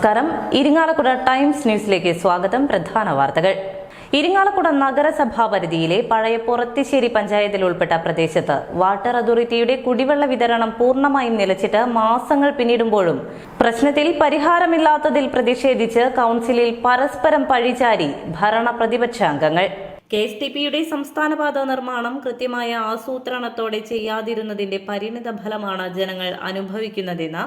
നമസ്കാരം. ഇരിങ്ങാലക്കുട ടൈംസ് ന്യൂസിലേക്ക് സ്വാഗതം. പ്രധാന വാർത്തകൾ. ഇരിങ്ങാലക്കുട നഗരസഭാ പരിധിയിലെ പഴയ പുറത്തിശ്ശേരി പഞ്ചായത്തിൽ ഉൾപ്പെട്ട പ്രദേശത്ത് വാട്ടർ അതോറിറ്റിയുടെ കുടിവെള്ള വിതരണം പൂർണമായും നിലച്ചിട്ട് മാസങ്ങൾ പിന്നിടുമ്പോഴും പ്രശ്നത്തിൽ പരിഹാരമില്ലാത്തതിൽ പ്രതിഷേധിച്ച് കൗൺസിലിൽ പരസ്പരം പഴിചാരി ഭരണ പ്രതിപക്ഷ അംഗങ്ങൾ. കെ എസ് ടി പിയുടെ സംസ്ഥാനപാത നിർമ്മാണം കൃത്യമായ ആസൂത്രണത്തോടെ ചെയ്യാതിരുന്നതിന്റെ പരിണിത ഫലമാണ് ജനങ്ങൾ അനുഭവിക്കുന്നതെന്ന്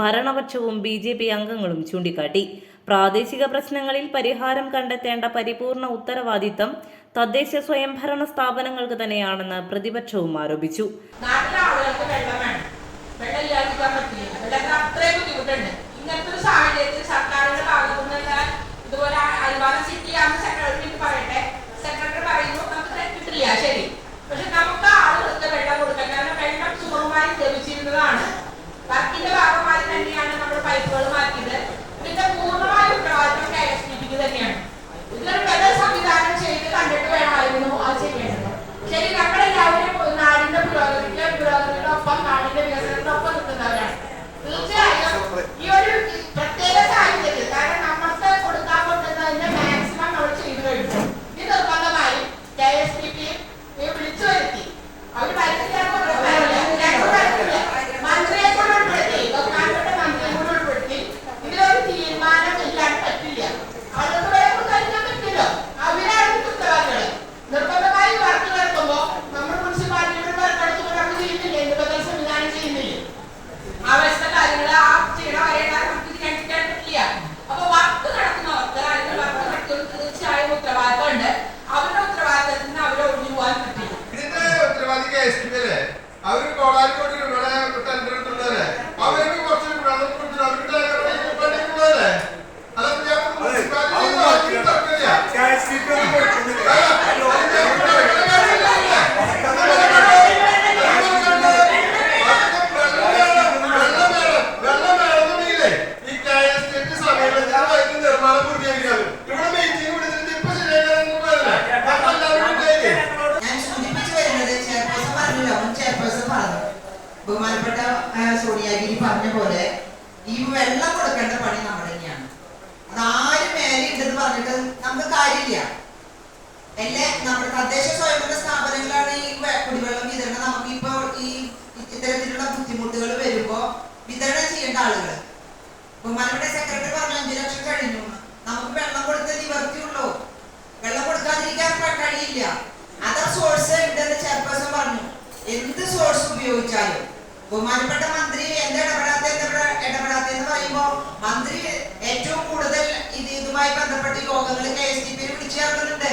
ഭരണപക്ഷവും ബി ജെ പി അംഗങ്ങളും ചൂണ്ടിക്കാട്ടി. പ്രാദേശിക പ്രശ്നങ്ങളിൽ പരിഹാരം കണ്ടെത്തേണ്ട പരിപൂർണ ഉത്തരവാദിത്തം തദ്ദേശ സ്വയംഭരണ സ്ഥാപനങ്ങൾക്ക് തന്നെയാണെന്ന് പ്രതിപക്ഷവും ആരോപിച്ചു. ഇങ്ങനത്തെ ഒരു സാഹചര്യത്തിൽ സർക്കാരിന്റെ ഭാഗത്തുനിന്ന് ഇതുപോലെ അനുവാദം സിറ്റി ആണെന്ന് സെക്രട്ടറി പറയട്ടെ സെക്രട്ടറി പറയുന്നു നമുക്ക് കിട്ടില്ല ശരി പക്ഷെ നമുക്ക് ആളുകൾക്ക് വെള്ളം കൊടുക്കാം കാരണം സുഗമമായി ലഭിച്ചിരുന്നതാണ്. വർക്കിന്റെ ഭാഗമായി തന്നെയാണ് നമ്മൾ പൈപ്പുകൾ മാറ്റിയത്. ഇതിന്റെ പൂർണമായ ഉത്തരവാദിത്വം കെ തന്നെയാണ്. ഇതിലൊരു ബദൽ സംവിധാനം ചെയ്ത് നമുക്ക് കാര്യമില്ല. അല്ലേ നമ്മുടെ തദ്ദേശ സ്വയംഭരണ സ്ഥാപനങ്ങളാണ് ഈ കുടിവെള്ളം വിതരണം. നമുക്ക് ഇപ്പോൾ ഈ ഇത്തരത്തിലുള്ള ബുദ്ധിമുട്ടുകൾ വരുമ്പോ വിതരണം ചെയ്യേണ്ട ആളുകൾ ബഹുമാനപ്പെട്ട സെക്രട്ടറി പറഞ്ഞു അഞ്ചു ലക്ഷം കഴിഞ്ഞു. നമുക്ക് വെള്ളം കൊടുത്ത നിവർത്തിയുള്ളൂ വെള്ളം കൊടുക്കാതിരിക്കാൻ കഴിയില്ല. അതർ സോഴ്സ് ഉണ്ടെന്ന് ചെയർപേഴ്സൺ പറഞ്ഞു. എന്ത് സോഴ്സ് ഉപയോഗിച്ചാലും. ബഹുമാനപ്പെട്ട മന്ത്രി എന്ത് ഇടപെടാത്ത ഇടപെടാത്തെന്ന് പറയുമ്പോ മന്ത്രി ഏറ്റവും കൂടുതൽ ഇത് ഇതുമായി ബന്ധപ്പെട്ട യോഗങ്ങൾ കെ എസ് ഡി പിയിൽ വിളിച്ചു ചേർക്കുന്നുണ്ട്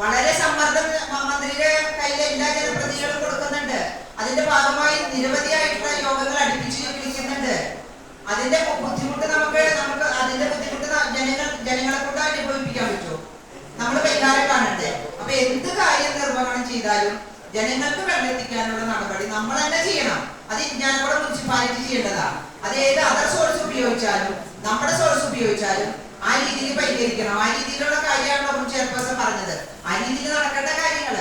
വളരെ സമ്മർദ്ദം മന്ത്രിയുടെ കയ്യിൽ എല്ലാ ജനപ്രതിനിധികളും കൊടുക്കുന്നുണ്ട്. അതിന്റെ ഭാഗമായി നിരവധിയായിട്ടുള്ള യോഗങ്ങൾ അടുപ്പിച്ച് വിളിക്കുന്നുണ്ട്. അതിന്റെ ബുദ്ധിമുട്ട് നമുക്ക് നമുക്ക് അതിന്റെ ബുദ്ധിമുട്ട് ജനങ്ങൾ ജനങ്ങളെ കൊണ്ട് അനുഭവിപ്പിക്കാൻ പറ്റുമോ നമ്മൾ പരിഹാരം കാണണ്ടേ? അപ്പൊ എന്ത് കാര്യം നിർവഹണം ചെയ്താലും ജനങ്ങൾക്ക് വെള്ളെത്തിക്കാനുള്ള നടപടി നമ്മൾ തന്നെ ചെയ്യണം. അത് ഇരിഞ്ഞാലക്കുട മുനിസിപ്പാലിറ്റി ചെയ്യേണ്ടതാണ്. അത് ഏത് അതർ സോഴ്സ് ഉപയോഗിച്ചാലും നമ്മുടെ സോഴ്സ് ഉപയോഗിച്ചാലും ആ രീതിയിൽ പരിഹരിക്കണം. ആ രീതിയിലുള്ള കാര്യമാണ് മുൻ ചെയർപേഴ്സൺ പറഞ്ഞത്. ആ രീതിയിൽ നടക്കേണ്ട കാര്യങ്ങൾ.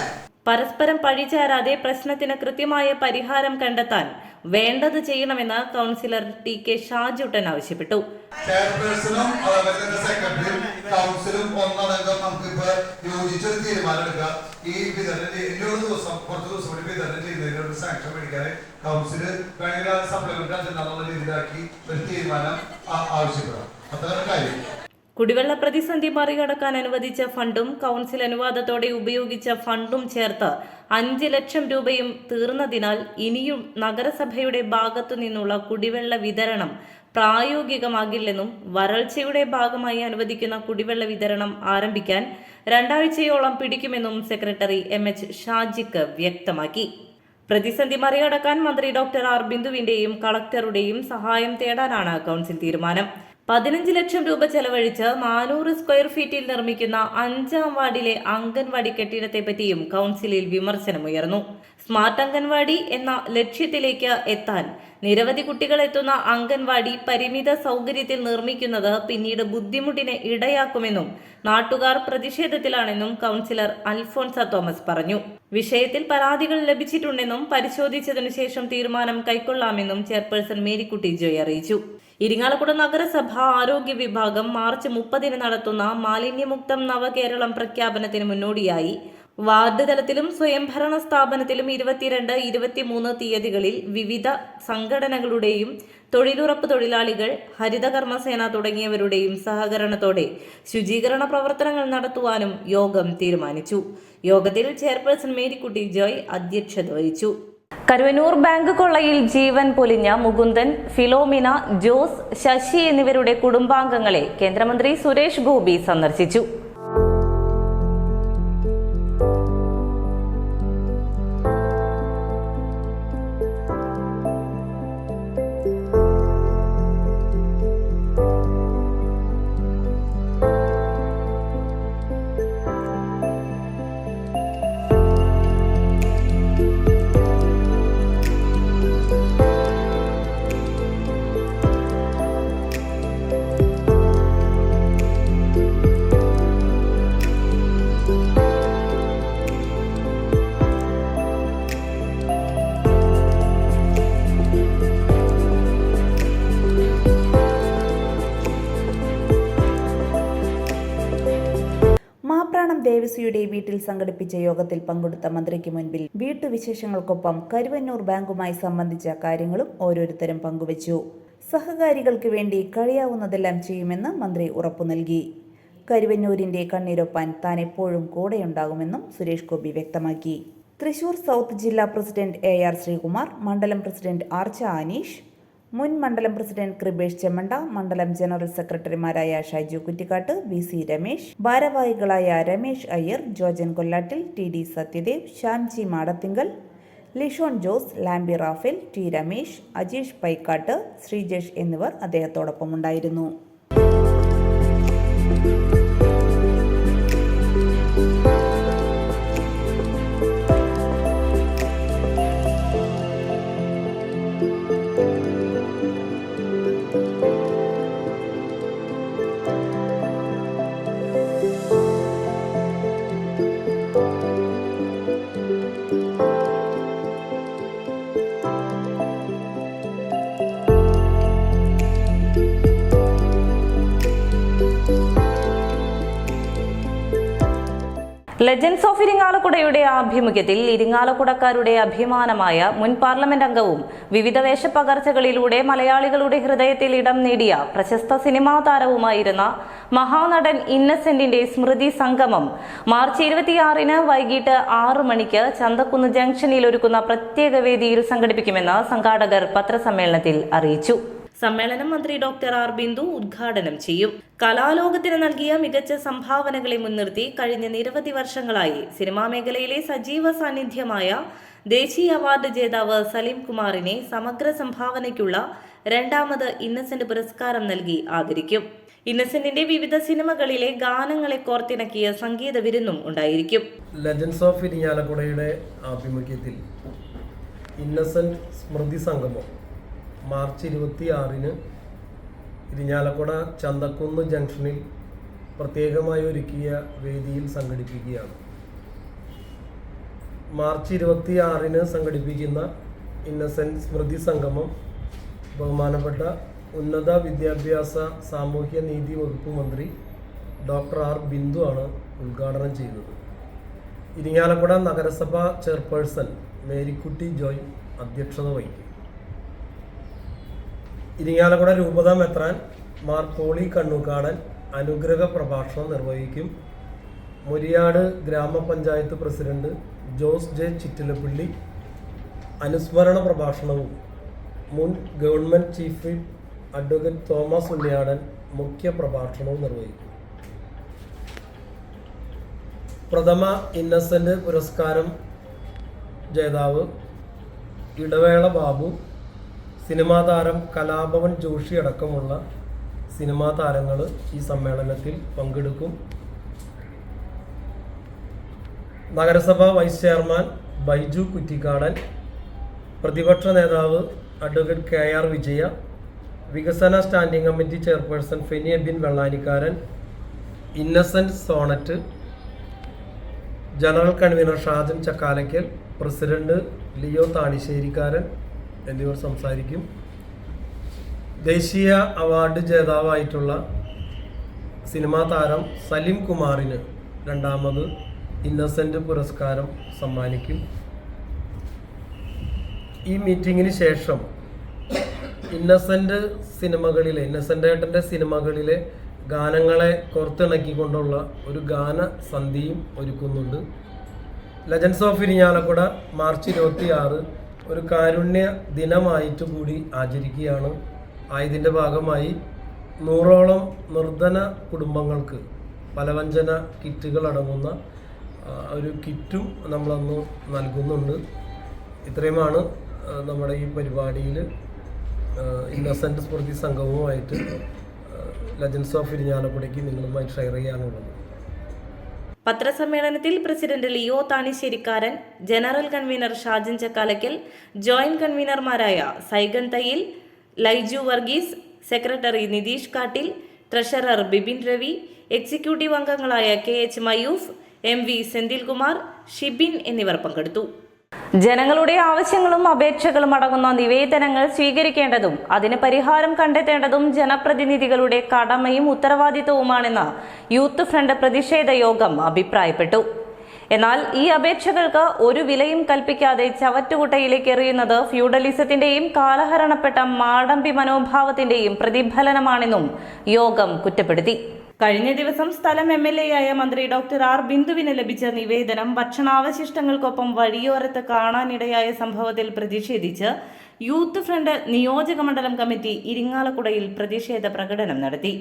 പരസ്പരം പഴിചാരാതെ പ്രശ്നത്തിന് കൃത്യമായ പരിഹാരം കണ്ടെത്താൻ വേണ്ടത് ചെയ്യണമെന്ന് കൗൺസിലർ ടി കെ ഷാജുട്ടൻ ആവശ്യപ്പെട്ടു. ചെയർപേഴ്സണും അതുപോലെ തന്നെ സെക്രട്ടറിയും കൗൺസിലും ഒന്നടങ്കം നമുക്കിപ്പോ യോജിച്ചൊരു തീരുമാനം എടുക്കാം ഈ വിതരണം ഇനിയുള്ള ദിവസം കുറച്ച് ദിവസം കൂടി വിതരണം ചെയ്യുന്നതിന് ഒരു സാങ്ഷൻ മേടിക്കാൻ കൗൺസിൽ വേണമെങ്കിൽ അത് സപ്ലിമെന്റ് അജണ്ട എന്നുള്ള രീതിയിലാക്കി ഒരു തീരുമാനം ആ- ആവശ്യപ്പെടാം അത്ര കാര്യം. കുടിവെള്ള പ്രതിസന്ധി മറികടക്കാൻ അനുവദിച്ച ഫണ്ടും കൗൺസിൽ അനുവാദത്തോടെ ഉപയോഗിച്ച ഫണ്ടും ചേർത്ത് അഞ്ച് ലക്ഷം രൂപയും തീർന്നതിനാൽ ഇനിയും നഗരസഭയുടെ ഭാഗത്തു നിന്നുള്ള കുടിവെള്ള വിതരണം പ്രായോഗികമാകില്ലെന്നും വരൾച്ചയുടെ ഭാഗമായി അനുവദിക്കുന്ന കുടിവെള്ള വിതരണം ആരംഭിക്കാൻ രണ്ടാഴ്ചയോളം പിടിക്കുമെന്നും സെക്രട്ടറി എം എച്ച് ഷാജിക്ക് വ്യക്തമാക്കി. പ്രതിസന്ധി മറികടക്കാൻ മന്ത്രി ഡോക്ടർ ആർ ബിന്ദുവിന്റെയും കളക്ടറുടെയും സഹായം തേടാനാണ് കൗൺസിൽ തീരുമാനം. പതിനഞ്ച് ലക്ഷം രൂപ ചെലവഴിച്ച് നാനൂറ് സ്ക്വയർ ഫീറ്റിൽ നിർമ്മിക്കുന്ന അഞ്ചാം വാർഡിലെ അംഗൻവാടി കെട്ടിടത്തെ പറ്റിയും കൗൺസിലിൽ വിമർശനമുയർന്നു. സ്മാർട്ട് അംഗൻവാടി എന്ന ലക്ഷ്യത്തിലേക്ക് എത്താൻ നിരവധി കുട്ടികൾ എത്തുന്ന അംഗൻവാടി പരിമിത സൗകര്യത്തിൽ നിർമ്മിക്കുന്നത് പിന്നീട് ബുദ്ധിമുട്ടിന് ഇടയാക്കുമെന്നും നാട്ടുകാർ പ്രതിഷേധത്തിലാണെന്നും കൗൺസിലർ അൽഫോൺസ തോമസ് പറഞ്ഞു. വിഷയത്തിൽ പരാതികൾ ലഭിച്ചിട്ടുണ്ടെന്നും പരിശോധിച്ചതിനു ശേഷം തീരുമാനം കൈക്കൊള്ളാമെന്നും ചെയർപേഴ്സൺ മേരിക്കുട്ടി ജോയ് അറിയിച്ചു. ഇരിങ്ങാലക്കുട നഗരസഭ ആരോഗ്യ വിഭാഗം മാർച്ച് മുപ്പതിന് നടത്തുന്ന മാലിന്യമുക്തം നവകേരളം പ്രഖ്യാപനത്തിന് മുന്നോടിയായി വാർഡ് തലത്തിലും സ്വയംഭരണ സ്ഥാപനത്തിലും ഇരുപത്തിരണ്ട് ഇരുപത്തിമൂന്ന് തീയതികളിൽ വിവിധ സംഘടനകളുടെയും തൊഴിലുറപ്പ് തൊഴിലാളികൾ ഹരിതകർമ്മസേന തുടങ്ങിയവരുടെയും സഹകരണത്തോടെ ശുചീകരണ പ്രവർത്തനങ്ങൾ നടത്തുവാനും യോഗം തീരുമാനിച്ചു. യോഗത്തിൽ ചെയർപേഴ്സൺ മേരിക്കുട്ടി ജോയ് അധ്യക്ഷത വഹിച്ചു. കരുവന്നൂർ ബാങ്ക് കൊള്ളയിൽ ജീവൻ പൊലിഞ്ഞ മുകുന്ദൻ ഫിലോമിന ജോസ് ശശി എന്നിവരുടെ കുടുംബാംഗങ്ങളെ കേന്ദ്രമന്ത്രി സുരേഷ് ഗോപി സന്ദർശിച്ചു. സംഘടിപ്പിച്ച യോഗത്തിൽ പങ്കെടുത്ത മന്ത്രിക്ക് മുൻപിൽ വീട്ടുവിശേഷങ്ങൾക്കൊപ്പം കരുവന്നൂർ ബാങ്കുമായി സംബന്ധിച്ച കാര്യങ്ങളും ഓരോരുത്തരും പങ്കുവച്ചു. സഹകാരികൾക്ക് വേണ്ടി കഴിയാവുന്നതെല്ലാം ചെയ്യുമെന്ന് മന്ത്രി ഉറപ്പു നൽകി. കരുവന്നൂരിന്റെ കണ്ണീരൊപ്പാൻ താൻ എപ്പോഴും കൂടെയുണ്ടാകുമെന്നും സുരേഷ് ഗോപി വ്യക്തമാക്കി. തൃശൂർ സൗത്ത് ജില്ലാ പ്രസിഡന്റ് എ ആർ ശ്രീകുമാർ മണ്ഡലം പ്രസിഡന്റ് ആർച്ച അനീഷ് മുൻ മണ്ഡലം പ്രസിഡന്റ് കൃപേഷ് ചെമ്മണ്ട മണ്ഡലം ജനറൽ സെക്രട്ടറിമാരായ ഷൈജു കുറ്റിക്കാട്ട് വി സി രമേശ് ഭാരവാഹികളായ Ramesh Iyer Jojan Kollattil T D Sathyadev Shyamji Madathinkal Lishon Jose Lambi Raphael T Ramesh Ajeesh Paikkat Sreejesh എന്നിവർ അദ്ദേഹത്തോടൊപ്പം ലെജൻസ് ഓഫ് ഇരിങ്ങാലക്കുടയുടെ ആഭിമുഖ്യത്തിൽ ഇരിങ്ങാലക്കുടക്കാരുടെ അഭിമാനമായ മുൻ പാർലമെന്റ് അംഗവും വിവിധ വേഷപ്പകർച്ചകളിലൂടെ മലയാളികളുടെ ഹൃദയത്തിൽ ഇടം നേടിയ പ്രശസ്ത സിനിമാ താരവുമായിരുന്ന മഹാനടൻ ഇന്നസെന്റിന്റെ സ്മൃതി സംഗമം മാർച്ച് ഇരുപത്തിയാറിന് വൈകിട്ട് ആറു മണിക്ക് ചന്തക്കുന്ന് ജംഗ്ഷനിൽ ഒരുക്കുന്ന പ്രത്യേക വേദിയിൽ സംഘടിപ്പിക്കുമെന്ന് സംഘാടകർ പത്രസമ്മേളനത്തിൽ അറിയിച്ചു. സമ്മേളനം മന്ത്രി ഡോക്ടർ ആർ ബിന്ദു ഉദ്ഘാടനം ചെയ്യും. കലാലോകത്തിന് നൽകിയ മികച്ച സംഭാവനകളെ മുൻനിർത്തി കഴിഞ്ഞ നിരവധി വർഷങ്ങളായി സിനിമാ മേഖലയിലെ സജീവ സാന്നിധ്യമായ ദേശീയ അവാർഡ് ജേതാവ് സലീം കുമാറിനെ സമഗ്ര സംഭാവനയ്ക്കുള്ള രണ്ടാമത് ഇന്നസെന്റ് പുരസ്കാരം നൽകി ആദരിക്കും. ഇന്നസെന്റിന്റെ വിവിധ സിനിമകളിലെ ഗാനങ്ങളെ കോർത്തിണക്കിയ സംഗീത വിരുന്നും ഉണ്ടായിരിക്കും. ലെജൻസ് ഓഫ് ആഭിമുഖ്യത്തിൽ ഇന്നസെന്റ് സ്മൃതി സംഗമം മാർച്ച് ഇരുപത്തി ആറിന് ഇരിഞ്ഞാലക്കുട ചന്തക്കുന്ന് ജംഗ്ഷനിൽ പ്രത്യേകമായി ഒരുക്കിയ വേദിയിൽ സംഘടിപ്പിക്കുകയാണ്. മാർച്ച് ഇരുപത്തി ആറിന് സംഘടിപ്പിക്കുന്ന ഇന്നസെന്റ് സ്മൃതി സംഗമം ബഹുമാനപ്പെട്ട ഉന്നത വിദ്യാഭ്യാസ സാമൂഹ്യ നീതി വകുപ്പ് മന്ത്രി ഡോക്ടർ ആർ ബിന്ദു ആണ് ഉദ്ഘാടനം ചെയ്തത് ഇരിങ്ങാലക്കുട നഗരസഭ ചെയർപേഴ്സൺ മേരിക്കുട്ടി ജോയ് അധ്യക്ഷത വഹിക്കും. ഇരിങ്ങാലക്കുട രൂപത മെത്രാൻ മാർ പോളി കണ്ണുകാടൻ അനുഗ്രഹ പ്രഭാഷണം നിർവഹിക്കും. മുരിയാട് ഗ്രാമപഞ്ചായത്ത് പ്രസിഡന്റ് ജോസ് ജെ ചിറ്റിലപ്പള്ളി അനുസ്മരണ പ്രഭാഷണവും മുൻ government chief advocate Thomas Unniyadan മുഖ്യ പ്രഭാഷണവും നിർവഹിക്കും. പ്രഥമ ഇന്നസെന്റ് പുരസ്കാരം ജേതാവ് ഇടവേള ബാബു സിനിമാ താരം കലാഭവൻ ജോഷി അടക്കമുള്ള സിനിമാ താരങ്ങൾ ഈ സമ്മേളനത്തിൽ പങ്കെടുക്കും. നഗരസഭ വൈസ് ചെയർമാൻ ബൈജു കുറ്റിക്കാടൻ പ്രതിപക്ഷ നേതാവ് അഡ്വക്കേറ്റ് കെ ആർ വിജയ വികസന standing committee chairperson Feni Abin Vellanikkaran Innocent Sonet general convener Shajan Chakkalakkal president Leo Thanisserikkaran എന്നിവർ സംസാരിക്കും. ദേശീയ അവാർഡ് ജേതാവായിട്ടുള്ള സിനിമാ താരം സലിം കുമാറിന് രണ്ടാമത് ഇന്നസെന്റ് പുരസ്കാരം സമ്മാനിക്കും. ഈ മീറ്റിങ്ങിന് ശേഷം ഇന്നസെന്റ് സിനിമകളിലെ ഇന്നസെന്റ് ഏട്ടന്റെ സിനിമകളിലെ ഗാനങ്ങളെ കോർത്തിണക്കിക്കൊണ്ടുള്ള ഒരു ഗാന സന്ധിയും ഒരുക്കുന്നുണ്ട്. ലെജൻസ് ഓഫ് ഇരിഞ്ഞാലക്കുട മാർച്ച് ഇരുപത്തി ആറ് ഒരു കാരുണ്യ ദിനമായിട്ട് കൂടി ആചരിക്കുകയാണ്. ആയതിന്റെ ഭാഗമായി നൂറോളം നിർധന കുടുംബങ്ങൾക്ക് പലവഞ്ചന കിറ്റുകൾ അടങ്ങുന്ന ഒരു കിറ്റും നമ്മളന്ന് നൽകുന്നുണ്ട്. ഇത്രയുമാണ് നമ്മുടെ ഈ പരിപാടിയിൽ ഇന്നസെന്റ് സ്മൃതി സംഘവുമായിട്ട് ലെജൻസ് ഓഫ് ഇരിഞ്ഞാലക്കുടയ്ക്ക് നിങ്ങളുമായി ഷെയർ ചെയ്യാനുള്ളത്. പത്രസമ്മേളനത്തിൽ president Leo Thanisserikkaran general convener Shajin Chakkalakkal joint കൺവീനർമാരായ Saigan Thayyil Laiju Varghese secretary Nitheesh Kattil treasurer Bipin Ravi executive അംഗങ്ങളായ K H Mayuf M V Senthilkumar Shibin എന്നിവർ പങ്കെടുത്തു. ജനങ്ങളുടെ ആവശ്യങ്ങളും അപേക്ഷകളും അടങ്ങുന്ന നിവേദനങ്ങൾ സ്വീകരിക്കേണ്ടതും അതിന് പരിഹാരം കണ്ടെത്തേണ്ടതും ജനപ്രതിനിധികളുടെ കടമയും ഉത്തരവാദിത്തവുമാണെന്ന് യൂത്ത് ഫ്രണ്ട് പ്രതിഷേധ യോഗം അഭിപ്രായപ്പെട്ടു. എന്നാൽ ഈ അപേക്ഷകൾക്ക് ഒരു വിലയും കൽപ്പിക്കാതെ ചവറ്റുകുട്ടയിലേക്ക് എറിയുന്നത് ഫ്യൂഡലിസത്തിന്റെയും കാലഹരണപ്പെട്ട മാടമ്പി മനോഭാവത്തിന്റെയും പ്രതിഫലനമാണെന്നും യോഗം കുറ്റപ്പെടുത്തി. കഴിഞ്ഞ ദിവസം സ്ഥലം എം എൽ എ ആയ മന്ത്രി ഡോക്ടർ ആർ ബിന്ദുവിന് ലഭിച്ച നിവേദനം ഭക്ഷണാവശിഷ്ടങ്ങൾക്കൊപ്പം വഴിയോരത്ത് കാണാനിടയായ സംഭവത്തിൽ പ്രതിഷേധിച്ച് യൂത്ത് ഫ്രണ്ട് നിയോജക മണ്ഡലം കമ്മിറ്റി ഇരിങ്ങാലക്കുടയിൽ പ്രതിഷേധ പ്രകടനം നടത്തി.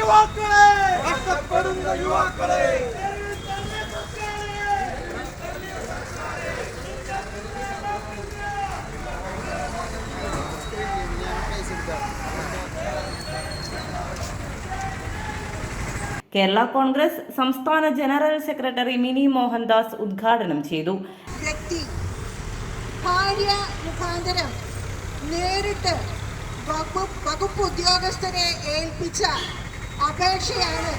യുവാക്കളെ യുവാക്കളെ. കേരള കോൺഗ്രസ് സംസ്ഥാന ജനറൽ സെക്രട്ടറി മിനി മോഹൻദാസ് ഉദ്ഘാടനം ചെയ്തു. വ്യക്തി ഭാര്യ മുഖാന്തരം നേരിട്ട് വകുപ്പ് ഉദ്യോഗസ്ഥരെ ഏൽപ്പിച്ച അപേക്ഷയാണ്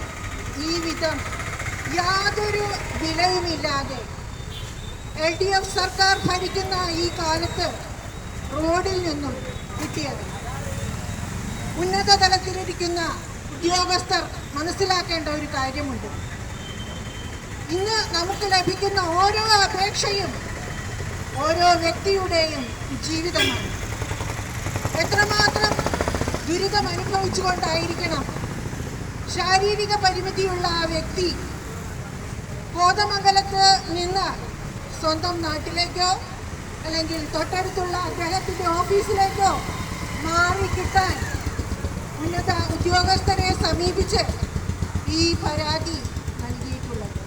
ഈ വിധം യാതൊരു വിലയുമില്ലാതെ എൽ ഡി എഫ് സർക്കാർ ഭരിക്കുന്ന ഈ കാലത്ത് റോഡിൽ നിന്നും കിട്ടിയത്. ഉന്നത തലത്തിലിരിക്കുന്ന ഉദ്യോഗസ്ഥർ മനസ്സിലാക്കേണ്ട ഒരു കാര്യമുണ്ട്. ഇന്ന് നമുക്ക് ലഭിക്കുന്ന ഓരോ അപേക്ഷയും ഓരോ വ്യക്തിയുടെയും ജീവിതമാണ്. എത്രമാത്രം ദുരിതം അനുഭവിച്ചുകൊണ്ടായിരിക്കണം ശാരീരിക പരിമിതിയുള്ള ആ വ്യക്തി കോതമംഗലത്ത് നിന്ന് സ്വന്തം നാട്ടിലേക്കോ അല്ലെങ്കിൽ തൊട്ടടുത്തുള്ള അദ്ദേഹത്തിന്റെ ഓഫീസിലേക്കോ മാറി കിട്ടാൻ ഉന്നത ഉദ്യോഗസ്ഥരെ സമീപിച്ച് ഈ പരാതി നൽകിയിട്ടുള്ളത്.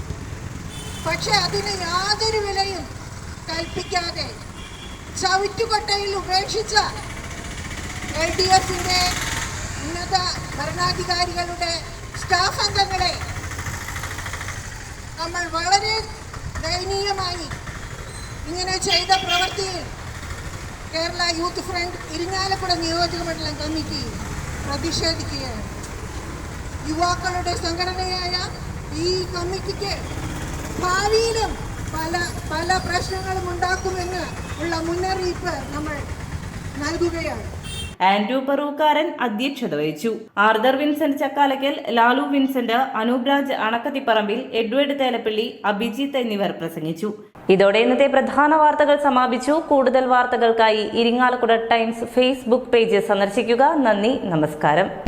പക്ഷെ അതിന് യാതൊരു വിലയും കൽപ്പിക്കാതെ ചവിറ്റുകൊട്ടയിൽ ഉപേക്ഷിച്ച എൽ ഡി എഫിന്റെ ഉന്നത ഭരണാധികാരികളുടെ സ്റ്റാഫ് അംഗങ്ങളെ നമ്മൾ വളരെ ദയനീയമായി ഇങ്ങനെ ചെയ്ത പ്രവൃത്തിയിൽ കേരള യൂത്ത് ഫ്രണ്ട് ഇരിങ്ങാലക്കുട നിയോജക മണ്ഡലം കമ്മിറ്റി പ്രതിഷേധിക്കുകയാണ്. യുവാക്കളുടെ സംഘടനയായ ഈ കമ്മിറ്റിക്ക് ഭാവിയിലും പല പല പ്രശ്നങ്ങളും ഉണ്ടാക്കുമെന്ന് ഉള്ള മുന്നറിയിപ്പ് നമ്മൾ നൽകുകയാണ്. ആൻഡ്രൂ പറൂക്കാരൻ അധ്യക്ഷത വഹിച്ചു. ആർദർ വിൻസെന്റ് ചക്കാലക്കൽ ലാലു വിൻസെന്റ് അനൂപ്രാജ് അണക്കത്തിപ്പറമ്പിൽ എഡ്വേർഡ് തേലപ്പള്ളി അഭിജിത്ത് എന്നിവർ പ്രസംഗിച്ചു. ഇതോടെ ഇന്നത്തെ പ്രധാന വാർത്തകൾ സമാപിച്ചു. കൂടുതൽ വാർത്തകൾക്കായി ഇരിങ്ങാലക്കുട ടൈംസ് ഫേസ്ബുക്ക് പേജ് സന്ദർശിക്കുക. നന്ദി നമസ്കാരം.